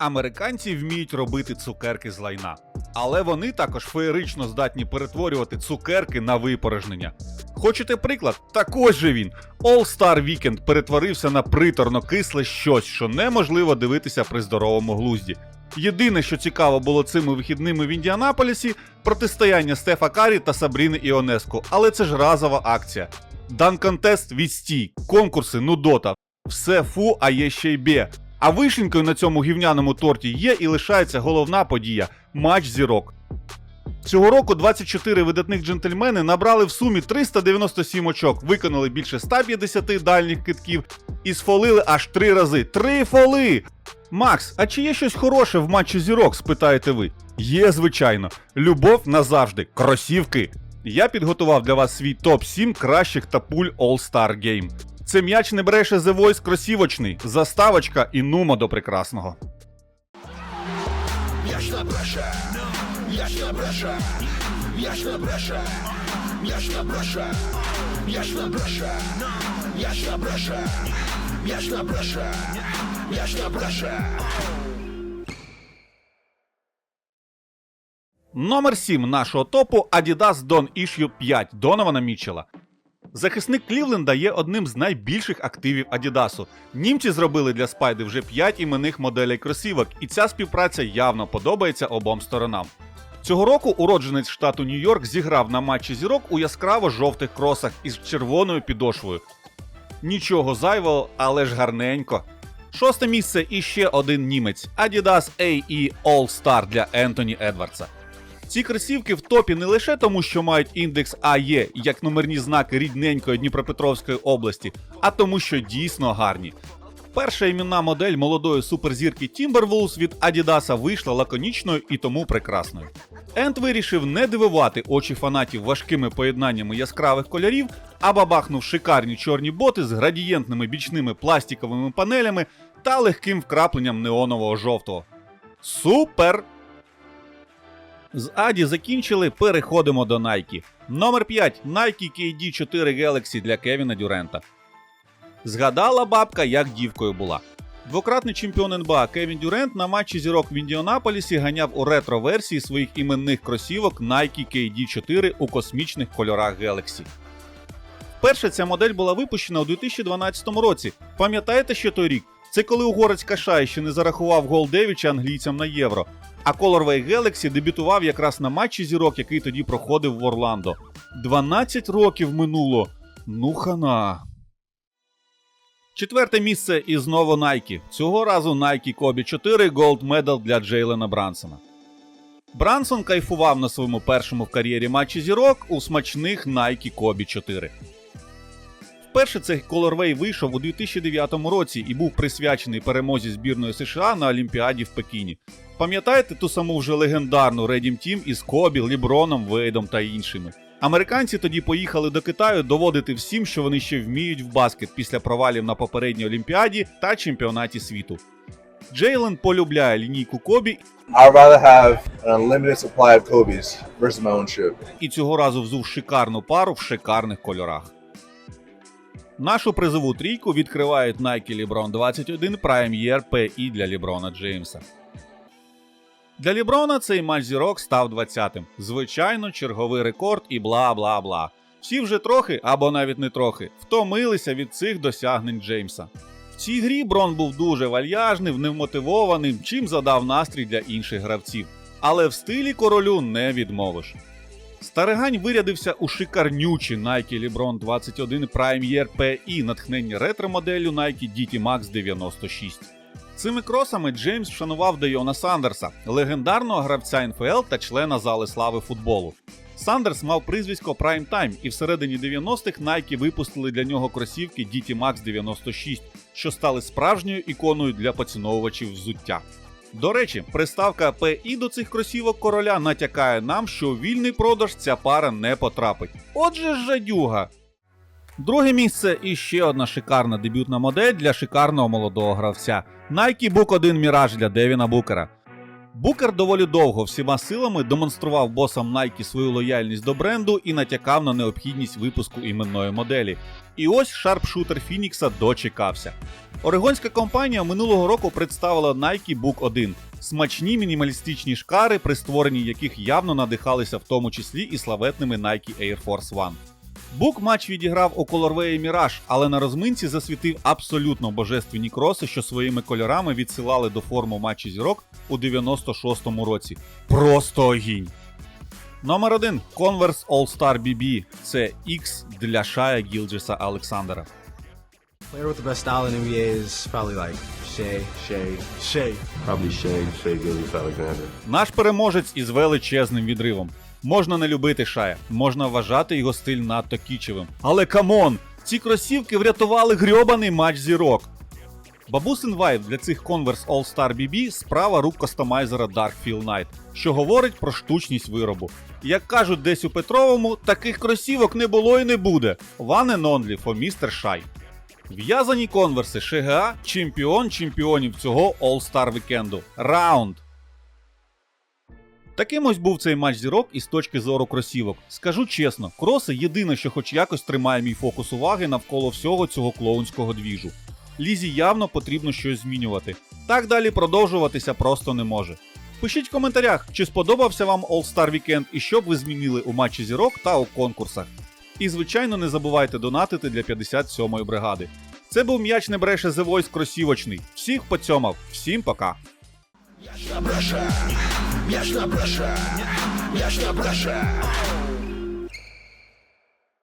Американці вміють робити цукерки з лайна. Але вони також феєрично здатні перетворювати цукерки на випорожнення. Хочете приклад? Так ось же він. All Star Weekend перетворився на приторно кисле щось, що неможливо дивитися при здоровому глузді. Єдине, що цікаво було цими вихідними в Індіанаполісі, протистояння Стефа Карі та Сабріни Іонеско, але це ж разова акція. Дан-контест відстій, конкурси, нудота. Все фу, а є ще й бє. А вишенькою на цьому гівняному торті є і лишається головна подія матч зірок. Цього року 24 видатних джентльмени набрали в сумі 397 очок, виконали більше 150 дальніх китків і сфолили аж три рази. Три фоли! Макс, а чи є щось хороше в матчі зірок? спитаєте ви. Є, звичайно. Любов назавжди. Кросівки. Я підготував для вас свій топ-7 кращих тапуль All-Star Game. Це м'яч не бреше The Voice кросівочний, заставочка і нумо до прекрасного. М'яч не бреше, м'яч не бреше, м'яч не бреше, м'яч не бреше, м'яч не бреше, м'яч не бреше, м'яч не бреше, м'яч не бреше. Номер 7 нашого топу Adidas Don Issue 5 Донована Мітчелла. Захисник Клівленда є одним з найбільших активів Адідасу. Німці зробили для Спайди вже 5 іменних моделей кросівок, і ця співпраця явно подобається обом сторонам. Цього року уродженець штату Нью-Йорк зіграв на матчі зірок у яскраво жовтих кросах із червоною підошвою. Нічого зайвого, але ж гарненько. Шосте місце і ще один німець Adidas AE All Star для Ентоні Едвардса. Ці кросівки в топі не лише тому, що мають індекс АЕ як номерні знаки рідненької Дніпропетровської області, а тому, що дійсно гарні. Перша іменна модель молодої суперзірки Timberwolves від Adidas вийшла лаконічною і тому прекрасною. Енд вирішив не дивувати очі фанатів важкими поєднаннями яскравих кольорів, а бабахнув шикарні чорні боти з градієнтними бічними пластиковими панелями та легким вкрапленням неонового жовтого. Супер! З Аді закінчили, переходимо до Nike. Номер 5 Nike KD 4 Galaxy для Кевіна Дюрента. Згадала бабка, як дівкою була. Двократний чемпіон НБА Кевін Дюрент на матчі зірок в Індіанаполісі ганяв у ретро-версії своїх іменних кросівок Nike KD 4 у космічних кольорах Galaxy. Вперше ця модель була випущена у 2012 році. Пам'ятаєте, що той рік? Це коли угорець Кашай ще не зарахував гол Девіча англійцям на євро. А Colorway Galaxy дебютував якраз на матчі зірок, який тоді проходив в Орландо. 12 років минуло. Ну хана. Четверте місце і знову Nike. Цього разу Nike Kobe 4 Gold Medal для Джейлена Брансона. Брансон кайфував на своєму першому в кар'єрі матчі зірок у смачних Nike Kobe 4. Вперше цей колорвей вийшов у 2009 році і був присвячений перемозі збірної США на Олімпіаді в Пекіні. Пам'ятаєте ту саму вже легендарну Redim Team із Кобі, Ліброном, Вейдом та іншими? Американці тоді поїхали до Китаю доводити всім, що вони ще вміють в баскет після провалів на попередній Олімпіаді та чемпіонаті світу. Джейлен полюбляє лінійку Кобі і цього разу взув шикарну пару в шикарних кольорах. Нашу призову трійку відкривають Nike LeBron 21 Prime Year PE для Ліброна Джеймса. Для Ліброна цей матч зірок став 20-тим. Звичайно, черговий рекорд і бла бла бла. Всі вже трохи, або навіть не трохи, втомилися від цих досягнень Джеймса. В цій грі Брон був дуже вальяжним, невмотивованим, чим задав настрій для інших гравців. Але в стилі королю не відмовиш. Старигань вирядився у шикарнючі Nike LeBron 21 Prime PE, натхненні ретро-моделлю Nike DT Max 96. Цими кросами Джеймс вшанував Дейона Сандерса, легендарного гравця НФЛ та члена зали слави футболу. Сандерс мав прізвисько Prime Time, і всередині 90-х Nike випустили для нього кросівки DT Max 96, що стали справжньою іконою для поціновувачів взуття. До речі, приставка PI до цих кросівок короля натякає нам, що у вільний продаж ця пара не потрапить. Отже ж жадюга. Друге місце і ще одна шикарна дебютна модель для шикарного молодого гравця Nike Book 1 Mirage для Девіна Букера. Букер доволі довго всіма силами демонстрував босам Nike свою лояльність до бренду і натякав на необхідність випуску іменної моделі. І ось шарпшутер Фінікса дочекався. Орегонська компанія минулого року представила Nike Book 1 смачні мінімалістичні шкари, при створенні яких явно надихалися в тому числі і славетними Nike Air Force One. Бук матч відіграв у Colorway Mirage, але на розминці засвітив абсолютно божественні кроси, що своїми кольорами відсилали до форму матчі зірок у 96-му році. Просто огінь! Номер 1 Converse All-Star BB. Це X для Шая Гілджеса Олександра. Player with the best style in NBA is probably like Shea. Shea, Shea. probably Shea, Shea Gillis Alexander. Наш переможець із величезним відривом. Можна не любити Шая, можна вважати його стиль надто кічевим. Але камон! Ці кросівки врятували грьобаний матч зірок. Бабусин вайб для цих Converse All-Star BB справа рук кастомайзера Darkfield Knight, що говорить про штучність виробу. Як кажуть десь у Петровому, таких кросівок не було і не буде. One and only for Mr. Shy. В'язані конверси ШГА чемпіон чемпіонів цього All-Star вікенду. Раунд. Таким ось був цей матч зірок із точки зору кросівок. Скажу чесно, кроси єдине, що хоч якось тримає мій фокус уваги навколо всього цього клоунського двіжу. Лізі явно потрібно щось змінювати. Так далі продовжуватися просто не може. Пишіть в коментарях, чи сподобався вам All-Star Weekend і що б ви змінили у матчі зірок та у конкурсах. І звичайно не забувайте донатити для 57-ї бригади. Це був м'яч не бреше The Voice кросівочний. Всіх поцьомав, всім пока! Miaś na bresze, miaś